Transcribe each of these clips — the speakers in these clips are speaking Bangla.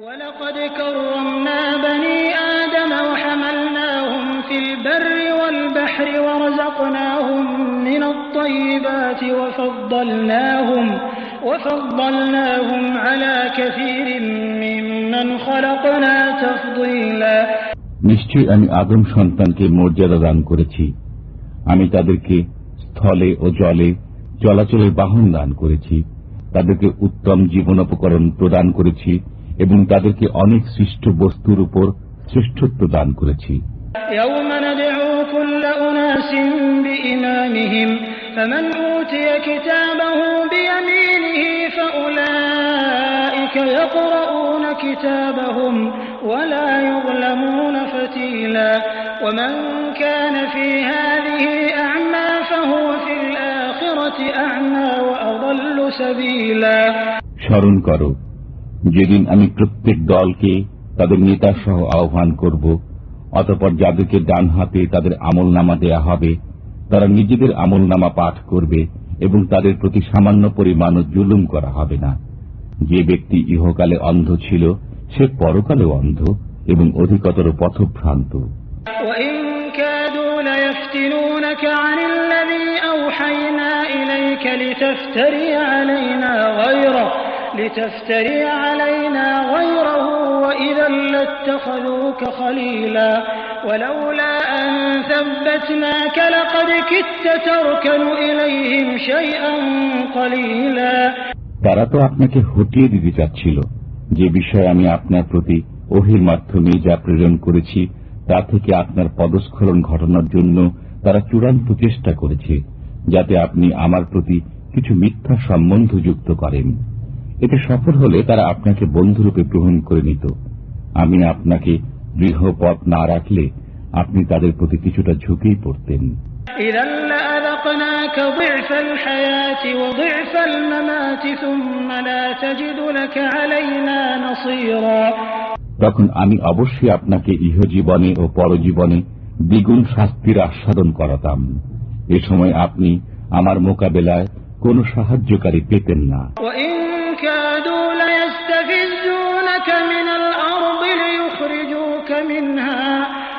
ولقد كرمنا بني آدم وحملناهم في البر والبحر ورزقناهم من الطيبات وفضلناهم وفضلناهم على كثير ممن خلقنا تفضيلا নিশ্চয়ই আমি আদম সন্তানকে মর্যাদা দান করেছি আমি তাদেরকে স্থলে ও জলে চলাচলের বাহন দান করেছি তাদেরকে উত্তম জীবনোপকরণ প্রদান করেছি এবং তাদেরকে অনেক সৃষ্ট বস্তুর উপর শ্রেষ্ঠত্ব দান করেছি يوم ندعو كل أناس بإمامهم فمن أوتي كتابه بيمينه فأولئك يقرؤون كتابهم ولا يظلمون فتيلا ومن كان في هذه أعمى فهو في الآخرة أعمى وأضل سبيلا স্মরণ করো যেদিন আমি প্রত্যেক দলকে তাদের নেতা সহ আহ্বান করব, অতপর যাদেরকে ডান হাতে তাদের আমল নামা দেয়া হবে, তারা নিজেদের আমল নামা পাঠ করবে এবং তাদের প্রতি সামান্য পরিমাণও জুলুম করা হবে না। যে ব্যক্তি ইহকালে অন্ধ ছিল, সে পরকালে অন্ধ এবং অধিকতর পথভ্রান্ত। ওয়া كادوا ليفتنونك عن الذي أوحينا إليك لتفتري علينا غيره لتفتري علينا غيره وإذا لاتخذوك خليلا ولولا أن ثبتناك لقد كدت تركن إليهم شيئا قليلا তারা তো আপনাকে হটিয়ে দিতে চাচ্ছিল যে বিষয়ে আমি আপনার প্রতি ওহির মাধ্যমে যা প্রেরণ করেছি তা থেকে আপনার পদস্খলন ঘটানোর জন্য তারা চূড়ান্ত চেষ্টা করেছে যাতে আপনি আমার প্রতি কিছু মিথ্যা সম্বন্ধ যুক্ত করেন এতে সফল হলে তারা আপনাকে বন্ধুরূপে গ্রহণ করে নিত। আমি আপনাকে গৃহপথ না রাখলে আপনি তাদের প্রতি কিছুটা ঝুঁকেই পড়তেন। তখন আমি অবশ্যই আপনাকে ইহজীবনে ও পরজীবনে দ্বিগুণ শাস্তির আস্বাদন করাতাম। এ সময় আপনি আমার মোকাবেলায় কোনো সাহায্যকারী পেতেন না। ইন كادوا ليستفزونك من الأرض ليخرجوك منها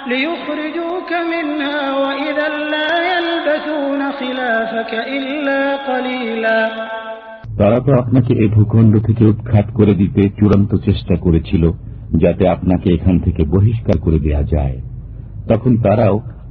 ليخرجوك منها وإذا لا يلبثون خلافك إلا قليلا তারা তো আপনাকে এ ভূখণ্ড থেকে উৎখাত করে দিতে চূড়ান্ত চেষ্টা করেছিল যাতে আপনাকে এখান থেকে বহিষ্কার করে দেয়া যায় তখন তারাও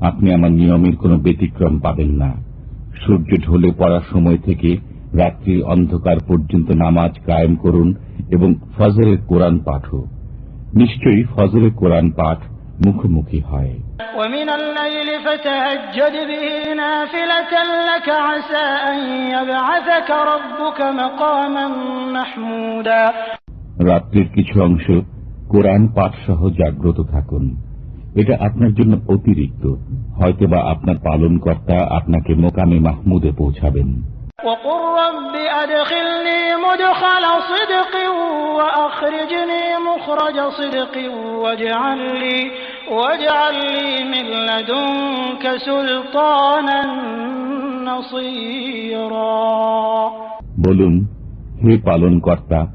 আপনি আমার নিয়মের কোন ব্যতিক্রম পাবেন না। সূর্য ঢলে পড়ার সময় থেকে রাত্রির অন্ধকার পর্যন্ত নামাজ কায়েম করুন এবং ফজরের কোরআন পাঠ। নিশ্চয়ই ফজরের কোরআন পাঠ মুখোমুখি হয়। রাত্রির কিছু অংশ কোরআন পাঠ সহ জাগ্রত থাকুন। এটা আপনার জন্য অতিরিক্ত। হয়তো বা আপনার পালনকর্তা আপনাকে মোকামে মাহমুদে পৌঁছাবেন। বলুন হে পালনকর্তা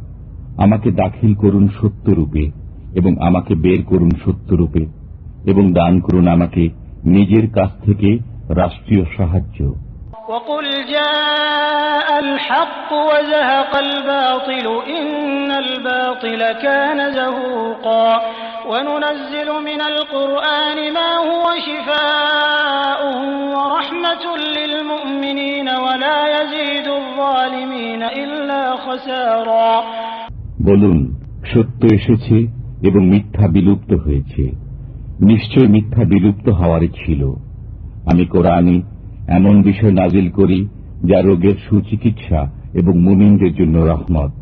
আমাকে দাখিল করুন সত্যরূপে এবং আমাকে বের করুন সত্যরূপে। এবং দান করুন আমাকে নিজের কাছ থেকে রাষ্ট্রীয় সাহায্য وقل جاء الحق وزهق الباطل إن الباطل كان زهوقا وننزل من القرآن ما هو شفاء ورحمة للمؤمنين ولا يزيد الظالمين إلا خسارا বলুন সত্য এসেছে এবং মিথ্যা বিলুপ্ত হয়েছে নিশ্চয় মিথ্যা বিলুপ্ত হওয়ারই ছিল আমি কোরআনে এমন বিষয় নাজিল করি যা রোগের সুচিকিৎসা এবং মুমিনদের জন্য রহমত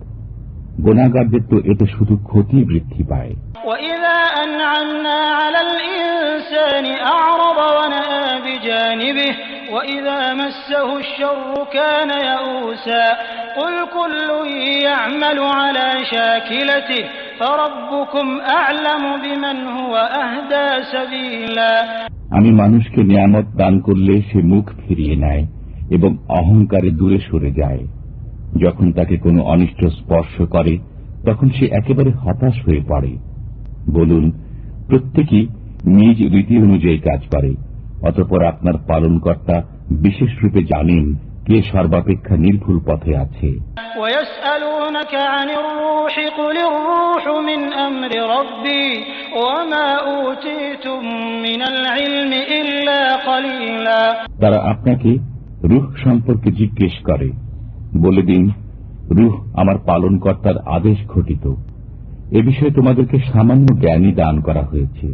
গুণাগারদের তো এতে শুধু ক্ষতি বৃদ্ধি পায় وإذا أنعمنا على الإنسان أعرض ونأى بجانبه وإذا مسه الشر كان يئوسا قل كل يعمل على شاكلته فربكم أعلم بمن هو أهدى سبيلا আমি মানুষকে নিয়ামত দান করলে সে মুখ ফিরিয়ে নেয় এবং অহংকারে দূরে সরে যায় যখন তাকে কোনো অনিষ্ট স্পর্শ করে তখন সে একেবারে হতাশ হয়ে পড়ে বলুন প্রত্যেকেই নিজ রীতি অনুযায়ী কাজ করে অতপর আপনার পালনকর্তা বিশেষ রূপে জানেন কে সর্বাপেক্ষা নির্ভুল পথে আছে। তারা আপনাকে রুহ সম্পর্কে জিজ্ঞেস করে বলে দিন রুহ আমার পালন কর্তার আদেশ ঘটিত। এ বিষয়ে তোমাদেরকে সামান্য জ্ঞানই দান করা হয়েছে।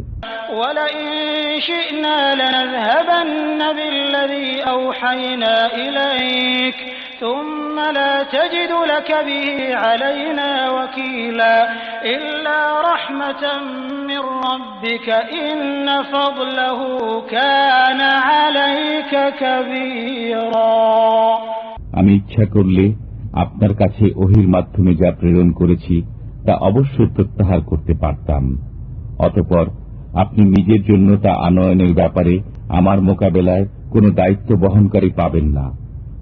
شئنا لنذهبن بالذي أوحينا إليك ثم لا تجد لك به علينا وكيلا إلا رحمة من ربك إن فضله كان عليك كبيرا আমি ইচ্ছা করলে আপনার কাছে ওহির মাধ্যমে যা প্রেরণ করেছি তা অবশ্যই প্রত্যাহার করতে পারতাম অতপর আপনি নিজের জন্য তা আনয়নের ব্যাপারে আমার মোকাবেলায় কোনো দায়িত্ব বহনকারী পাবেন না।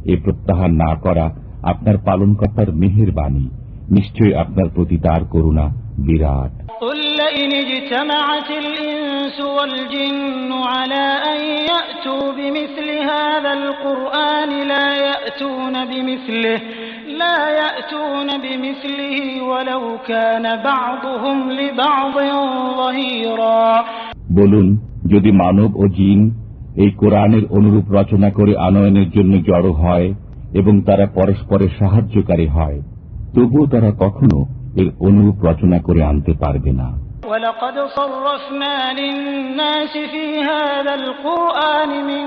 এ প্রত্যাহার না করা আপনার পালনকর্তার মেহের বাণী। নিশ্চয়ই আপনার প্রতি তার করুণা বিরাট। قل لئن اجتمعت الإنس والجن على أن يأتوا بمثل هذا القرآن لا يأتون بمثله لا يأتون بمثله ولو كان بعضهم لبعض ظهيرا বলুন যদি মানব ও জিন এই কোরআনের অনুরূপ রচনা করে আনয়নের জন্য জড়ো হয় এবং তারা পরস্পরের সাহায্যকারী হয় তবুও তারা কখনো এর অনুরূপ রচনা করে আনতে পারবে না ولقد صرفنا للناس في هذا القرآن من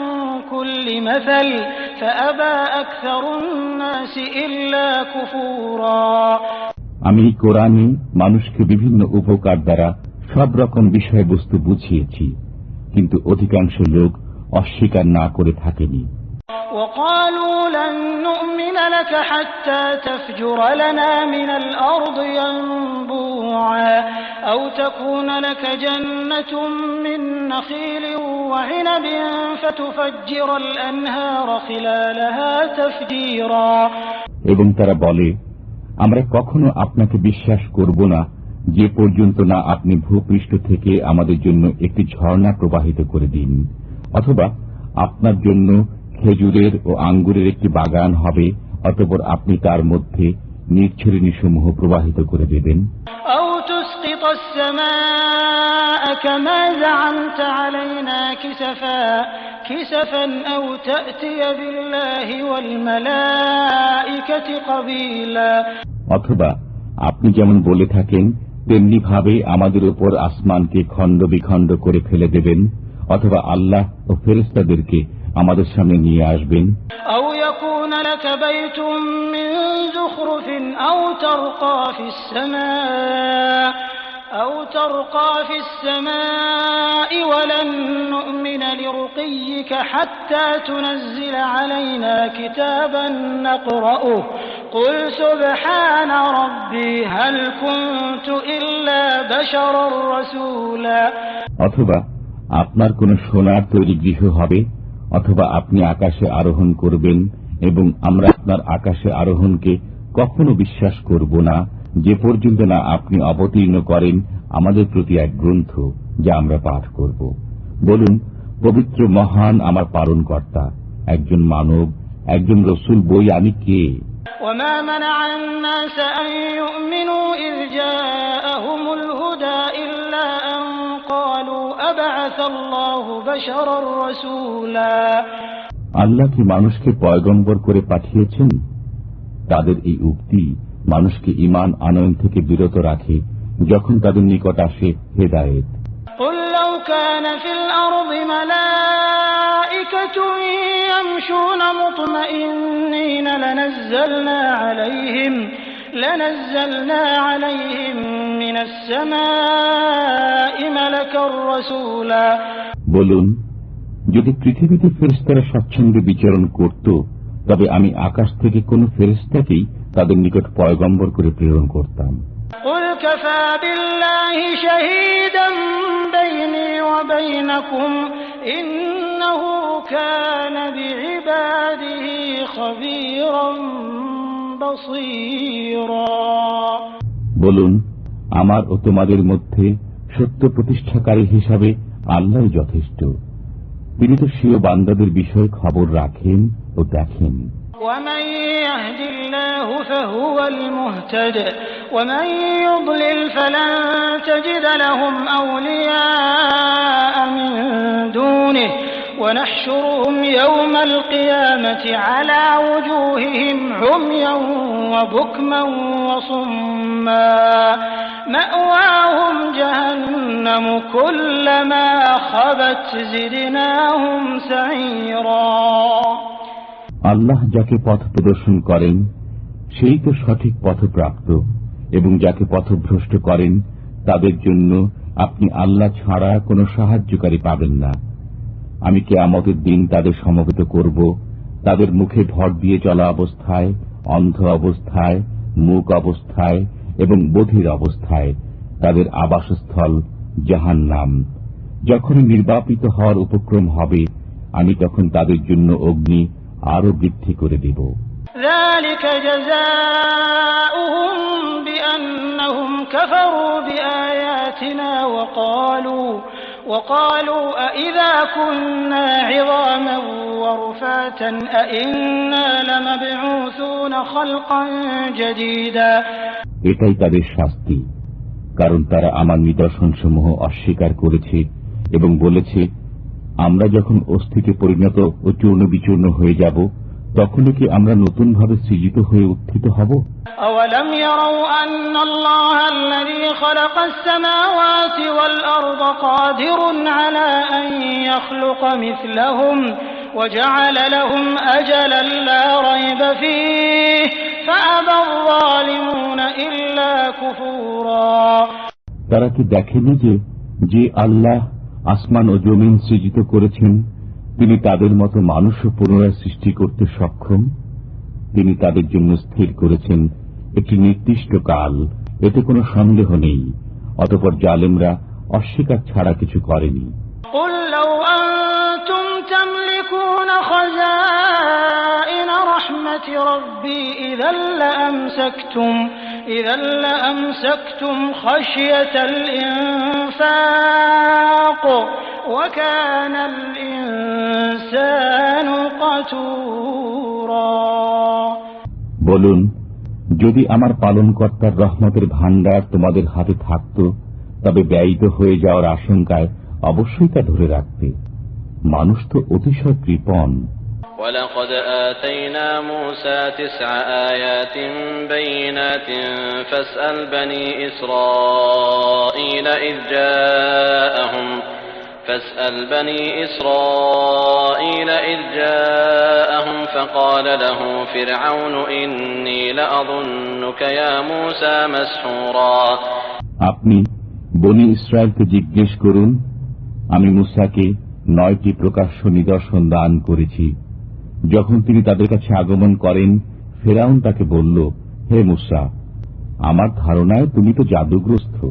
كل مثل فأبى أكثر الناس إلا كفورا আমি এই কোরআনে মানুষকে বিভিন্ন উপকার দ্বারা সব রকম বিষয়বস্তু বুঝিয়েছি কিন্তু অধিকাংশ লোক অস্বীকার না করে থাকেনি وقالوا لن نؤمن لك حتى تفجر لنا من الأرض ينبوعا أو تكون لك جنة من نخيل وعنب فتفجر الأنهار خلالها تفجيرا এবং তারা বলে আমরা কখনো আপনাকে বিশ্বাস করব না যে পর্যন্ত না আপনি ভূপৃষ্ঠ থেকে আমাদের জন্য একটি ঝর্ণা প্রবাহিত করে দিন অথবা আপনার জন্য খেজুরের ও আঙ্গুরের একটি বাগান হবে অতপর আপনি তার মধ্যে নির্ছরিণীসমূহ প্রবাহিত করে দেবেন أو تسقط السماء كما زعمت علينا كسفا كسفا أو تأتي بالله والملائكة قبيلا অথবা আপনি যেমন বলে থাকেন তেমনি ভাবে আমাদের উপর আসমানকে খণ্ড বিখণ্ড করে ফেলে দেবেন অথবা আল্লাহ ও ফেরেস্তাদেরকে আমাদের সামনে নিয়ে আসবেন أو يكون لك بيت من زخرف أو ترقى في السماء أو ترقى في السماء ولن نؤمن لرقيك حتى تنزل علينا كتابا نقرأه قل سبحان ربي هل كنت إلا بشرا رسولا অথবা আপনার কোন সোনার তৈরি গৃহ হবে অথবা আপনি আকাশে আরোহণ করবেন এবং আমরা আপনার আকাশে আরোহণকে কখনো বিশ্বাস করব না যে পর্যন্ত না আপনি অবতীর্ণ করেন আমাদের প্রতি এক গ্রন্থ যা আমরা পাঠ করব বলুন পবিত্র মহান আমার পালনকর্তা একজন মানব একজন রসুল বই আমি কে وما منع الناس أن يؤمنوا إذ جاءهم الهدى إلا أن قالوا أبعث الله بشرا رسولا আল্লাহ কি মানুষকে পয়গম্বর করে পাঠিয়েছেন তাদের এই উক্তি মানুষকে ইমান আনয়ন থেকে বিরত রাখে যখন তাদের নিকট আসে হেদায়ত। বলুন যদি পৃথিবীতে ফেরিস্তারা স্বচ্ছন্দে বিচরণ করত তবে আমি আকাশ থেকে কোন ফেরিস্তাকেই তাদের নিকট পয়গম্বর করে প্রেরণ করতাম قل كفى بالله شهيدا بيني وبينكم إنه كان بعباده خبيرا بصيرا বলুন আমার ও তোমাদের মধ্যে সত্য প্রতিষ্ঠাকারী হিসাবে আল্লাহ যথেষ্ট তিনি তো স্বীয় বান্দাদের বিষয়ে খবর রাখেন ও দেখেন ومن يهد الله فهو المهتد ومن يضلل فلن تجد لهم أولياء من دونه ونحشرهم يوم القيامة على وجوههم عميا وبكما وصما مأواهم جهنم كلما خبت زدناهم سعيرا আল্লাহ যাকে পথ প্রদর্শন করেন সেই তো সঠিক পথপ্রাপ্ত, এবং যাকে পথভ্রষ্ট করেন, তাদের জন্য আপনি আল্লাহ ছাড়া কোনো সাহায্যকারী পাবেন না। আমি কে আমাদের দিন তাদের সমবেত করব, তাদের মুখে ভর দিয়ে চলা অবস্থায়, অন্ধ অবস্থায় মুখ অবস্থায়, এবং বধির অবস্থায় তাদের আবাসস্থল জাহান নাম যখন নির্বাপিত হওয়ার উপক্রম হবে, আমি তখন তাদের জন্য অগ্নি আরও বৃদ্ধি করে দেব। ذلك جزاؤهم بأنهم كفروا بآياتنا وقالوا وقالوا أإذا كنا عظاما ورفاتا أإنا لمبعوثون خلقا جديدا এটাই তাদের শাস্তি কারণ তারা আমার নিদর্শনসমূহ অস্বীকার করেছে এবং বলেছে আমরা যখন অস্থিতে পরিণত ও চূর্ণ বিচূর্ণ হয়ে যাব তখনই কি আমরা নতুনভাবে সৃজিত হয়ে উত্থিত হব أولم يروا أن الله الذي خلق السماوات والأرض قادر على أن يخلق مثلهم وجعل لهم أجلا لا ريب فيه فأبى الظالمون إلا كفورا তারা কি দেখেনি যে যে আল্লাহ আসমান ও জমিন সৃজিত করেছেন তিনি তাদের মতো মানুষও পুনরায় সৃষ্টি করতে সক্ষম তিনি তাদের জন্য স্থির করেছেন একটি নির্দিষ্ট কাল এতে কোনো সন্দেহ নেই অতপর জালেমরা অস্বীকার ছাড়া কিছু করেনি قل لو أنتم تملكون خزائن رحمة ربي إذا لأمسكتم إذا لأمسكتم خشية الإنفاق وكان الإنسان قتورا বলুন যদি আমার পালনকর্তার রহমতের ভাণ্ডার তোমাদের হাতে থাকত তবে ব্যয়িত হয়ে যাওয়ার আশঙ্কায় অবশ্যই তা ধরে রাখতে মানুষ তো অতিশয় কৃপণ ولقد آتينا موسى تسع آيات بينات فاسأل بني إسرائيل إذ جاءهم فاسأل بني إسرائيل إذ جاءهم فقال له فرعون إني لأظنك يا موسى مسحورا আপনি বনি ইসরায়েলকে জিজ্ঞেস করুন আমি মুসাকে নয়টি প্রকাশ্য নিদর্শন দান করেছি যখন তিনি তাদের কাছে আগমন করেন ফেরাউন তাকে বলল হে মুসা আমার ধারণায় তুমি তো জাদুগ্রস্ত।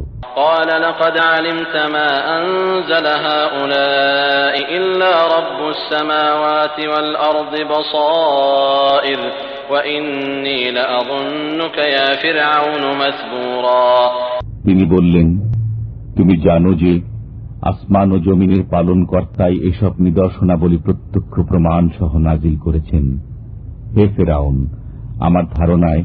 তিনি বললেন তুমি জানো যে আসমান ও জমিনের পালন কর্তাই এসব নিদর্শনাবলী প্রত্যক্ষ প্রমাণ সহ নাজিল করেছেন। হে ফেরাউন আমার ধারণায়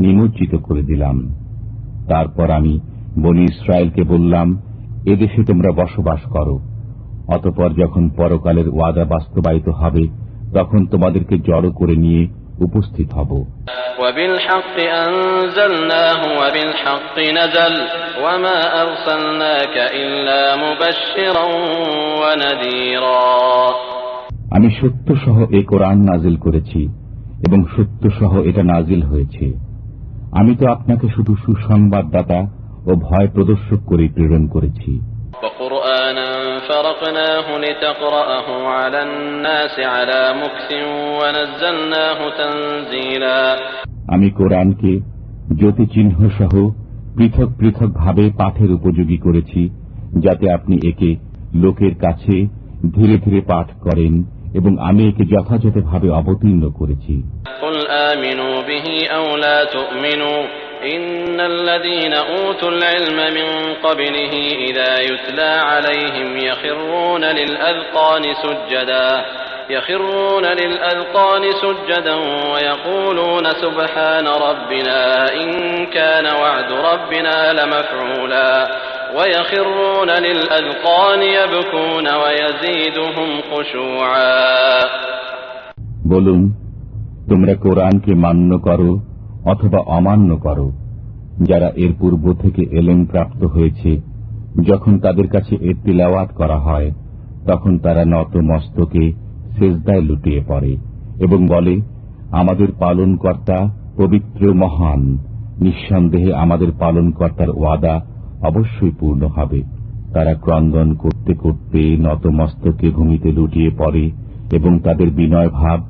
নিমজ্জিত করে দিলাম। তারপর আমি বলি ইসরায়েলকে বললাম এদেশে তোমরা বসবাস করো। অতপর যখন পরকালের ওয়াদা বাস্তবায়িত হবে তখন তোমাদেরকে জড়ো করে নিয়ে উপস্থিত হব। আমি সত্য সহ এ কোরআন নাজিল করেছি এবং সত্য সহ এটা নাজিল হয়েছে। আমি তো আপনাকে শুধু সুসংবাদদাতা ও ভয় প্রদর্শক করে প্রেরণ করেছি। আমি কোরআনকে জ্যোতি চিহ্ন সহ পৃথক পৃথক ভাবে পাঠের উপযোগী করেছি যাতে আপনি একে লোকের কাছে ধীরে ধীরে পাঠ করেন এবং আমি একে যথাযথভাবে অবতীর্ণ করেছি। আমিনু به أو لا تؤمنوا إن الذين أوتوا العلم من قبله إذا يتلى عليهم يخرون للأذقان سجدا يخرون للأذقان سجدا ويقولون سبحان ربنا إن كان وعد ربنا لمفعولا ويخرون للأذقان يبكون ويزيدهم خشوعا বলুন তোমরা কোরআনকে মান্য করো অথবা অমান্য করো। যারা এর পূর্ব থেকে এলেন প্রাপ্ত হয়েছে, যখন তাদের কাছে এর তিলাওয়াত করা হয়, তখন তারা নত মস্তকে সেজদায় লুটিয়ে পড়ে এবং বলে, আমাদের পালনকর্তা পবিত্র মহান। নিঃসন্দেহে আমাদের পালনকর্তার ওয়াদা অবশ্যই পূর্ণ হবে। তারা ক্রন্দন করতে করতে নতমস্তকে ভূমিতে লুটিয়ে পড়ে এবং তাদের বিনয় ভাব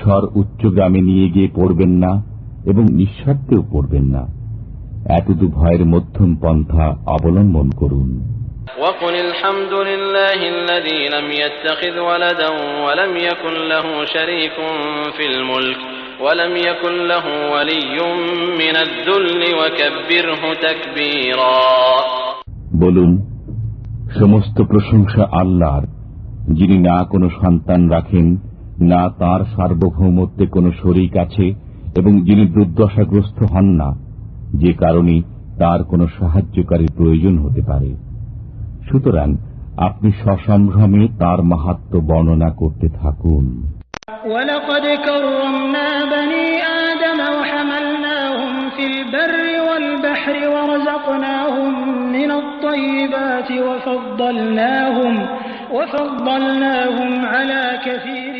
স্বর উচ্চগ্রামে নিয়ে গিয়ে পড়বেন না এবং নিঃস্বার্থেও পড়বেন না এতদু ভয়ের মধ্যম পন্থা অবলম্বন করুন وقل الحمد لله الذي لم يتخذ ولدا ولم يكن له شريك في الملك ولم يكن له ولي من الذل وكبره تكبيرا বলুন সমস্ত প্রশংসা আল্লাহর যিনি না কোনো সন্তান রাখেন না তার সার্বভৌমত্বে কোনো শরিক আছে এবং যিনি দুর্দশাগ্রস্ত হন না যে কারণে তার কোনো সাহায্যকারীর প্রয়োজন হতে পারে সুতরাং আপনি সসম্ভ্রমে তার মাহাত্ম বর্ণনা করতে থাকুন ولقد كرمنا بني آدم وحملناهم في البر والبحر ورزقناهم من الطيبات وفضلناهم وفضلناهم على كثير